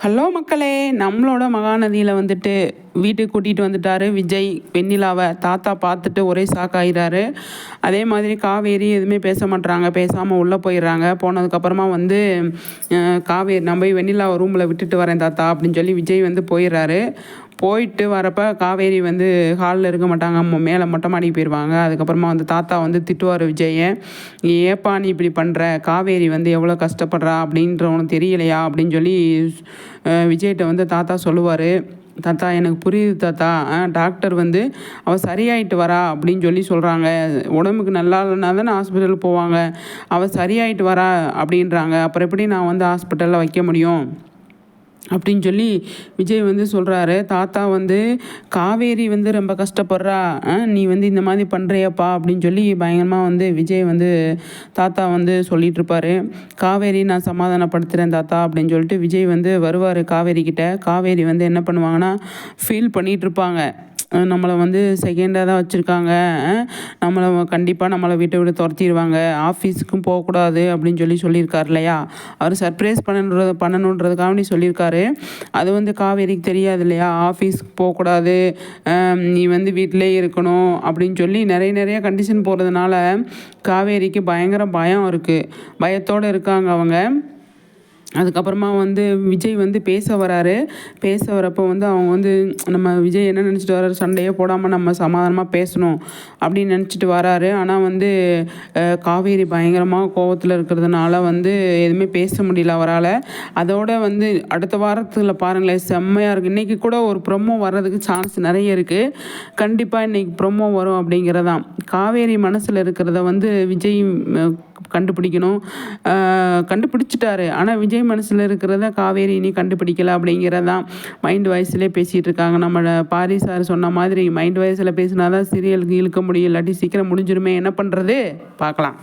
Hello மக்களே. நம்மளோட மகாநதியில் வந்துட்டு வீட்டுக்கு கூட்டிகிட்டு வந்துட்டாரு. விஜய் வெண்ணிலாவை தாத்தா பார்த்துட்டு ஒரே சாக்காயிறாரு அதே மாதிரி காவேரி எதுவுமே பேச மாட்டுறாங்க பேசாமல் உள்ளே போயிடுறாங்க போனதுக்கப்புறமா வந்து காவேரி நான் போய் வெண்ணிலாவை ரூமில் விட்டுட்டு வரேன் தாத்தா அப்படின்னு சொல்லி விஜய் வந்து போயிடுறாரு போயிட்டு வரப்போ காவேரி வந்து ஹாலில் இருக்க மாட்டாங்க. மேலே மொட்டை மாடிக்கு போயிடுவாங்க அதுக்கப்புறமா வந்து தாத்தா வந்து திட்டுவார் விஜயை நீ ஏப்பா நீ இப்படி பண்ணுற காவேரி வந்து எவ்வளோ கஷ்டப்படுறா? அப்படின்ற தெரியலையா? அப்படின்னு சொல்லி விஜய்கிட்ட வந்து தாத்தா சொல்லுவார். தாத்தா எனக்கு புரியுது தாத்தா. டாக்டர் வந்து அவள் சரியாயிட்டு வரா அப்படின்னு சொல்லி சொல்கிறாங்க உடம்புக்கு நல்லா இல்லைனா தானே ஹாஸ்பிட்டலுக்கு போவாங்க. அவள் சரியாயிட்டு வரா அப்படின்றாங்க. அப்புறம் எப்படி நான் வந்து ஹாஸ்பிட்டலில் வைக்க முடியும்? அப்படின்னு சொல்லி விஜய் வந்து சொல்கிறாரு தாத்தா வந்து காவேரி வந்து ரொம்ப கஷ்டப்படுறா. ஆ, நீ வந்து இந்த மாதிரி பண்ணுறியப்பா அப்படின்னு சொல்லி பயங்கரமாக வந்து விஜய் வந்து தாத்தா வந்து சொல்லிகிட்ருப்பாரு காவேரி நான் சமாதானப்படுத்துகிறேன் தாத்தா. அப்படின்னு சொல்லிட்டு விஜய் வந்து வருவார் காவேரி கிட்ட காவேரி வந்து என்ன பண்ணுவாங்கன்னா ஃபீல் பண்ணிகிட்ருப்பாங்க நம்மளை வந்து செகண்டாக தான் வச்சுருக்காங்க. நம்மளை கண்டிப்பாக நம்மளை வீட்டை விட்டு துரத்திடுவாங்க ஆஃபீஸுக்கும் போகக்கூடாது அப்படின்னு சொல்லி சொல்லியிருக்காரு இல்லையா? அவர் சர்ப்ரைஸ் பண்ணணுன்றது பண்ணணுன்றதுக்காக சொல்லியிருக்காரு. அது வந்து காவேரிக்கு தெரியாது இல்லையா? ஆஃபீஸ்க்கு போகக்கூடாது. நீ வந்து வீட்டிலே இருக்கணும் அப்படின்னு சொல்லி நிறைய நிறைய கண்டிஷன் போகிறதுனால காவேரிக்கு பயங்கர பயம் இருக்குது பயத்தோடு இருக்காங்க அவங்க. அதுக்கப்புறமா வந்து விஜய் வந்து பேச வராரு. பேச வரப்போ வந்து அவங்க வந்து நம்ம விஜய் என்ன நினச்சிட்டு வராரு? சண்டையே போடாமல் நம்ம சமாதானமாக பேசணும் அப்படின்னு நினச்சிட்டு வராரு. ஆனால் வந்து காவேரி பயங்கரமாக கோவத்தில் இருக்கிறதுனால வந்து எதுவுமே பேச முடியல அவரால். அதோட வந்து அடுத்த வாரத்தில் பாருங்களேன் செம்மையாக இருக்குது இன்றைக்கி கூட ஒரு ப்ரொமோ வர்றதுக்கு சான்ஸ் நிறைய இருக்குது கண்டிப்பாக இன்றைக்கி ப்ரொமோ வரும் அப்படிங்கிறதான். காவேரி மனசில் இருக்கிறத வந்து விஜய் கண்டுபிடிக்கணும். கண்டுபிடிச்சிட்டாரு. ஆனால் விஜய் மனசில் இருக்கிறத காவேரி இனி கண்டுபிடிக்கல அப்படிங்கிறதான் மைண்ட் வாய்ஸ்லேயே பேசிகிட்டு இருக்காங்க. நம்ம பாரி சார் சொன்ன மாதிரி மைண்ட் வாய்ஸில் பேசினா தான் சீரியலுக்கு இழுக்க முடியும். இல்லாட்டி சீக்கிரம் முடிஞ்சிருமே. என்ன பண்ணுறது பார்க்கலாம்.